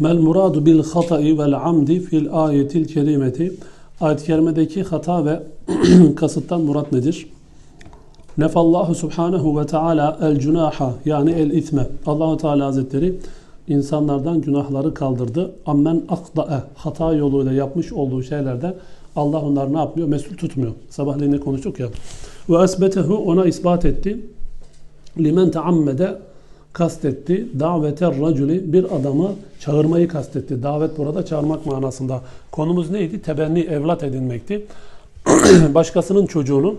Mel muradu bil hata'i vel amdi fil ayetil kerimeti. Ayet-i kerimedeki hata ve kasıttan murat nedir? Nefallahu subhanehu ve teala el cunaha yani el itme. Allahu Teala Hazretleri insanlardan günahları kaldırdı. Ammen akda'e hata yoluyla yapmış olduğu şeylerde Allah onları ne yapmıyor? Mesul tutmuyor. Sabahleyin ne konuştuk ya. Ve esbetehu ona ispat etti. Limen teammede kastetti. Daveter raculi bir adamı çağırmayı kastetti. Davet burada çağırmak manasında. Konumuz neydi? Tebenni evlat edinmekti. Başkasının çocuğunu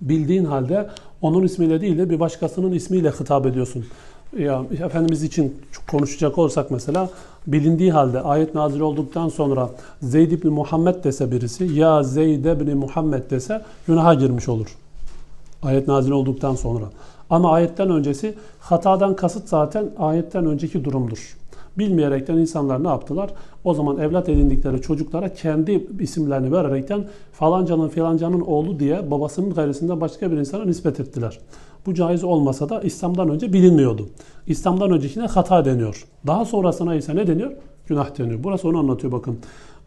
bildiğin halde onun ismiyle değil de bir başkasının ismiyle hitap ediyorsun. Ya Efendimiz için konuşacak olsak mesela bilindiği halde ayet nazil olduktan sonra Zeyd ibn Muhammed dese birisi ya Zeyd ibn Muhammed dese günaha girmiş olur. Ayet nazil olduktan sonra. Ama ayetten öncesi hatadan kasıt zaten ayetten önceki durumdur. Bilmeyerekten insanlar ne yaptılar? O zaman evlat edindikleri çocuklara kendi isimlerini vererekten falancanın filancanın oğlu diye babasının gayrısında başka bir insana nispet ettiler. Bu caiz olmasa da İslam'dan önce bilinmiyordu. İslam'dan öncekine hata deniyor. Daha sonrasına ise ne deniyor? Günah deniyor. Burası onu anlatıyor bakın.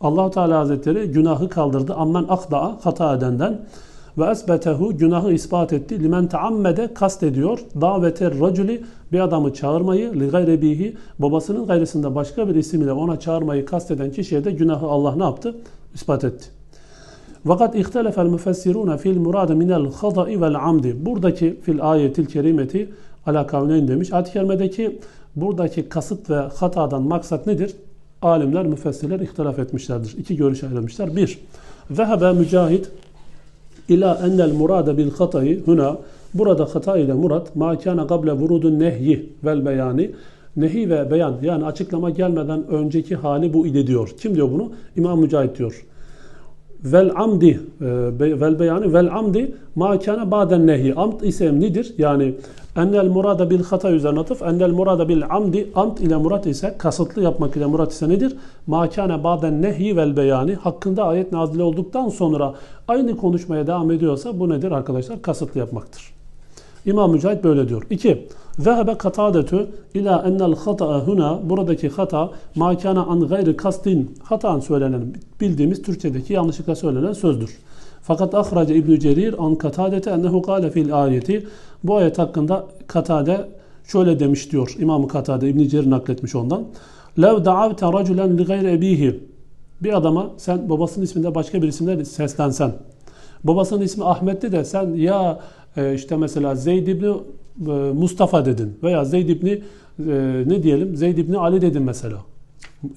Allahu Teala Hazretleri günahı kaldırdı. Ammen akda'a hata edenden ve esbetehu günahı ispat etti. Limen taammede kast ediyor. Daveter raculi bir adamı çağırmayı li gayrebihi babasının gayrısında başka bir isim ile ona çağırmayı kasteden kişiye de günahı Allah ne yaptı? İspat etti. Fakat ihtelefel müfessiruna fil murad minel hada'i vel amdi. Buradaki fil ayetil kerimeti ala kavleyn demiş. Ayet-i buradaki kasıt ve hatadan maksat nedir? Alimler, müfessirler ihtilaf etmişlerdir. İki görüş ayrılmışlar. Bir, zehebe mücahit ila ennel murade bil hatayı huna burada hata ile murat ma kana kable vurudun nehyi vel beyani nehi ve beyan yani açıklama gelmeden önceki hali bu ile diyor. Kim diyor bunu? İmam Mücahit diyor. Vel amdi e, vel beyanı vel amdi ma kana baden nehi. Amd ise nedir? Yani ennel murada bil hata üzerine atıf. Ennel murada bil amdi amd ile murat ise kasıtlı yapmak ile murat ise nedir? Ma kana baden nehi vel beyani. Hakkında ayet nazil olduktan sonra aynı konuşmaya devam ediyorsa bu nedir arkadaşlar? Kasıtlı yapmaktır. İmam Mücahit böyle diyor. 2. Zehebe katadetü ila ennel hata'a huna buradaki hata ma kana an gayri kastin hatan söylenen bildiğimiz Türkçedeki yanlışlıkla söylenen sözdür. Fakat ahraca İbn Cerir an katadete ennehu kâle fil ayeti bu ayet hakkında Katade şöyle demiş diyor. İmam Katade İbn Cerir nakletmiş ondan. Lev da'avte raculen li gayri ebihi bir adama sen babasının isminde başka bir isimle seslensen. Babasının ismi Ahmet'ti de sen ya e, işte mesela Zeyd ibni Mustafa dedin veya Zeyd ibni e, ne diyelim Zeyd ibni Ali dedin mesela.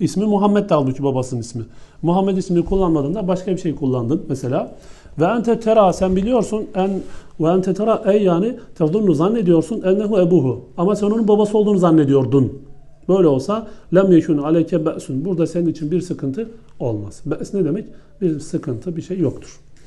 İsmi Muhammed de halbuki babasının ismi. Muhammed ismini kullanmadın da başka bir şey kullandın mesela. Ve ente tera sen biliyorsun en ve ente tera ey yani tevdunnu zannediyorsun ennehu ebuhu. Ama sen onun babası olduğunu zannediyordun. Böyle olsa lem yekun aleyke be'sun. Burada senin için bir sıkıntı olmaz. Be's ne demek? Bir sıkıntı, bir şey yoktur.